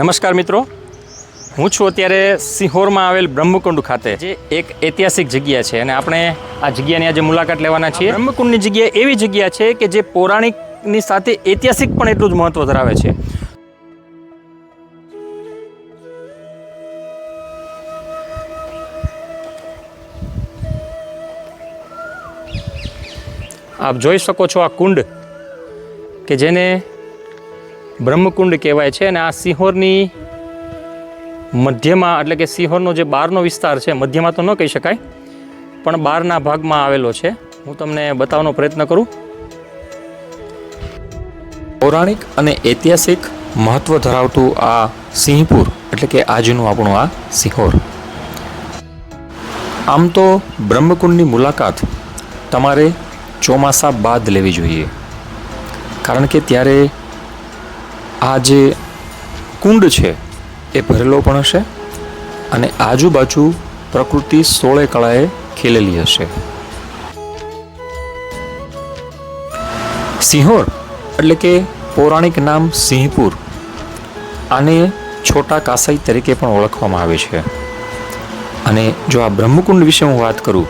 નમસ્કાર મિત્રો. હું છું અત્યારે સિહોરમાં આવેલ બ્રહ્મકુંડ ખાતે, જે એક ઐતિહાસિક જગ્યા છે. અને આપણે આ જગ્યાની આજે મુલાકાત લેવાના છીએ. બ્રહ્મકુંડની જગ્યા એવી જગ્યા છે કે જે પૌરાણિકની સાથે ઐતિહાસિક પણ એટલું જ મહત્ત્વ ધરાવે છે. આપ જોઈ શકો છો આ કુંડ, કે જેને બ્રહ્મકુંડ કહેવાય છે અને આ સિંહોરની મધ્યમાં, એટલે કે સિંહોરનો જે બહારનો વિસ્તાર છે, મધ્યમાં તો ન કહી શકાય, પણ બહારના ભાગમાં આવેલો છે. હું તમને બતાવવાનો પ્રયત્ન કરું. પૌરાણિક અને ઐતિહાસિક મહત્ત્વ ધરાવતું આ સિંહપુર, એટલે કે આજનું આપણું આ સિંહોર. આમ તો બ્રહ્મકુંડની મુલાકાત તમારે ચોમાસા બાદ લેવી જોઈએ. કારણ કે ત્યારે આ જે કુંડ છે, એ ભરેલો પણ હશે અને આજુબાજુ પ્રકૃતિ સોળે કળાએ ખીલેલી હશે. સિંહોર એટલે કે પૌરાણિક નામ સિંહપુર, આને છોટા કાસાઈ તરીકે પણ ઓળખવામાં આવે છે. અને જો આ બ્રહ્મકુંડ વિશે હું વાત કરું,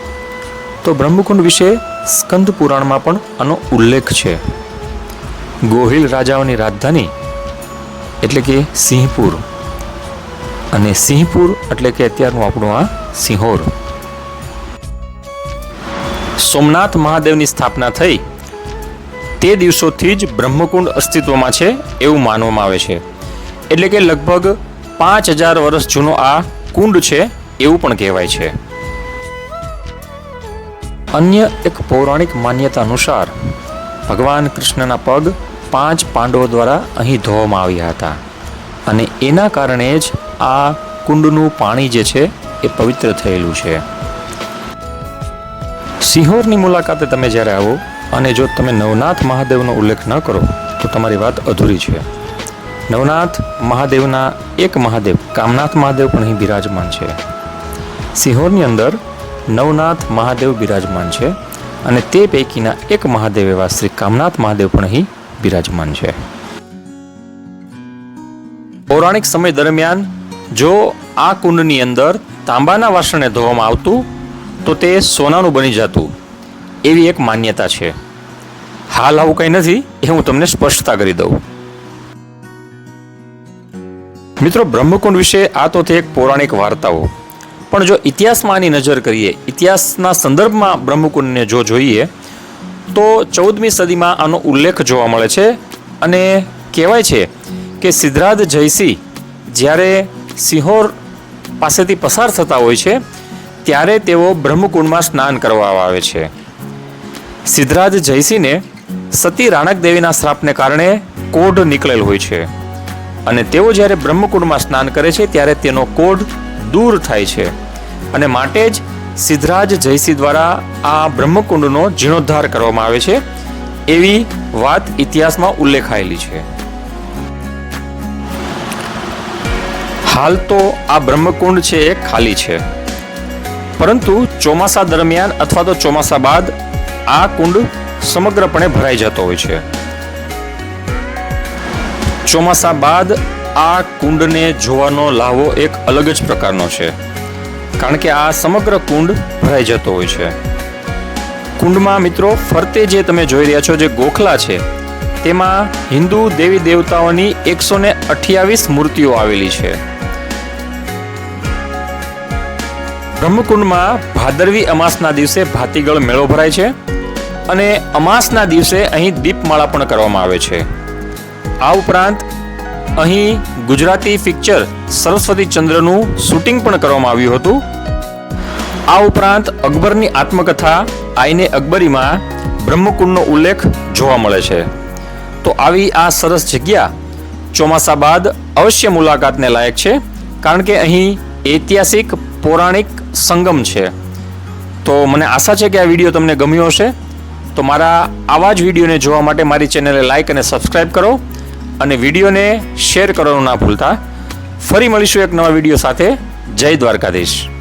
તો બ્રહ્મકુંડ વિશે સ્કંદ પુરાણમાં પણ આનો ઉલ્લેખ છે. ગોહિલ રાજાઓની રાજધાની એટલે કે સિંહપુર. અને સિંહપુર એટલે કે અત્યારનું આપણું આ સિંહોર. સોમનાથ મહાદેવની સ્થાપના થઈ તે દિવસોથી જ બ્રહ્મકુંડ અસ્તિત્વમાં છે એવું માનવામાં આવે છે. એટલે કે લગભગ પાંચ હજાર વર્ષ જૂનો આ કુંડ છે એવું પણ કહેવાય છે. અન્ય એક પૌરાણિક માન્યતા અનુસાર ભગવાન કૃષ્ણના પગ પાંચ પાંડવો દ્વારા અહીં ધોવામાં આવ્યા હતા. અને એના કારણે જ આ કુંડનું પાણી જે છે એ પવિત્ર થયેલું છે. સિંહોરની મુલાકાતે તમે જ્યારે આવો અને જો તમે નવનાથ મહાદેવનો ઉલ્લેખ ન કરો, તો તમારી વાત અધૂરી છે. નવનાથ મહાદેવના એક મહાદેવ, કામનાથ મહાદેવ પણ અહીં બિરાજમાન છે. સિંહોરની અંદર નવનાથ મહાદેવ બિરાજમાન છે અને તે પૈકીના એક મહાદેવ એવા શ્રી કામનાથ મહાદેવ પણ અહીં બિરાજમાન છે. પૌરાણિક સમય દરમિયાન જો આ કુંડની અંદર તાંબાના વાસણને ધોવામાં આવતું, તો તે સોનાનું બની જતું. એવી એક માન્યતા છે. હાલ આવું કંઈ નથી, એ હું તમને સ્પષ્ટતા કરી દઉં. મિત્રો, બ્રહ્મકુંડ વિશે આ તો તે એક પૌરાણિક વાર્તાઓ. પણ જો ઇતિહાસમાં આની નજર કરીએ, ઇતિહાસના સંદર્ભમાં બ્રહ્મકુંડને જો જોઈએ તો ચૌદમી સદીમાં આનો ઉલ્લેખ જોવા મળે છે અને કહેવાય છે કે સિદ્ધરાજ જયસિંહ જ્યારે સિંહોર પાસેથી પસાર થતા હોય છે, ત્યારે તેઓ બ્રહ્મકુંડમાં સ્નાન કરવા આવે છે. સિદ્ધરાજ જયસિંહને સતી રાણક દેવીના શ્રાપને કારણે કોઢ નીકળેલ હોય છે અને તેઓ જ્યારે બ્રહ્મકુંડમાં સ્નાન કરે છે, ત્યારે તેનો કોઢ દૂર થાય છે અને માટે જ સિદ્ધરાજ જયસિંહ દ્વારા આ બ્રહ્મકુંડનો જીર્ણોદ્ધાર કરવામાં આવે છે, એવી વાત ઇતિહાસમાં ઉલ્લેખાયેલી છે. હાલ તો આ બ્રહ્મકુંડ છે એ ખાલી છે. પરંતુ ચોમાસા દરમિયાન અથવા તો ચોમાસા બાદ આ કુંડ સમગ્રપણે ભરાઈ જતો હોય છે. ચોમાસા બાદ આ કુંડને જોવાનો લાવો એક અલગ જ પ્રકારનો છે. કારણ કે આ સમગ્ર કુંડ ભરાઈ જતો હોય છે. કુંડમાં મિત્રો, ફરતે જે તમે જોઈ રહ્યા છો જે ગોખલા છે, તેમાં હિન્દુ દેવી દેવતાઓની એકસો ને અઠ્યાવીસ મૂર્તિઓ આવેલી છે. બ્રહ્મકુંડમાં ભાદરવી અમાસના દિવસે ભાતીગળ મેળો ભરાય છે અને અમાસના દિવસે અહીં દીપમાળા પણ કરવામાં આવે છે. આ ઉપરાંત અહીં ગુજરાતી પિક્ચર સરસ્વતી ચંદ્રનું શૂટિંગ પણ કરવામાં આવ્યું હતું. આ ઉપરાંત અકબરની આત્મકથા આઈને અકબરીમાં બ્રહ્મકુંડનો ઉલ્લેખ જોવા મળે છે. તો આવી આ સરસ જગ્યા ચોમાસા બાદ અવશ્ય મુલાકાતને લાયક છે, કારણ કે અહીં ઐતિહાસિક પૌરાણિક સંગમ છે. તો મને આશા છે કે આ વીડિયો તમને ગમ્યો હશે. તો મારા આવા જ વિડીયોને જોવા માટે મારી ચેનલને લાઇક અને સબસ્ક્રાઈબ કરો. અને વિડીયોને શેર કરવાનું ના ભૂલતા. ફરી મળીશું એક નવા વીડિયો સાથે. જય દ્વારકાધીશ.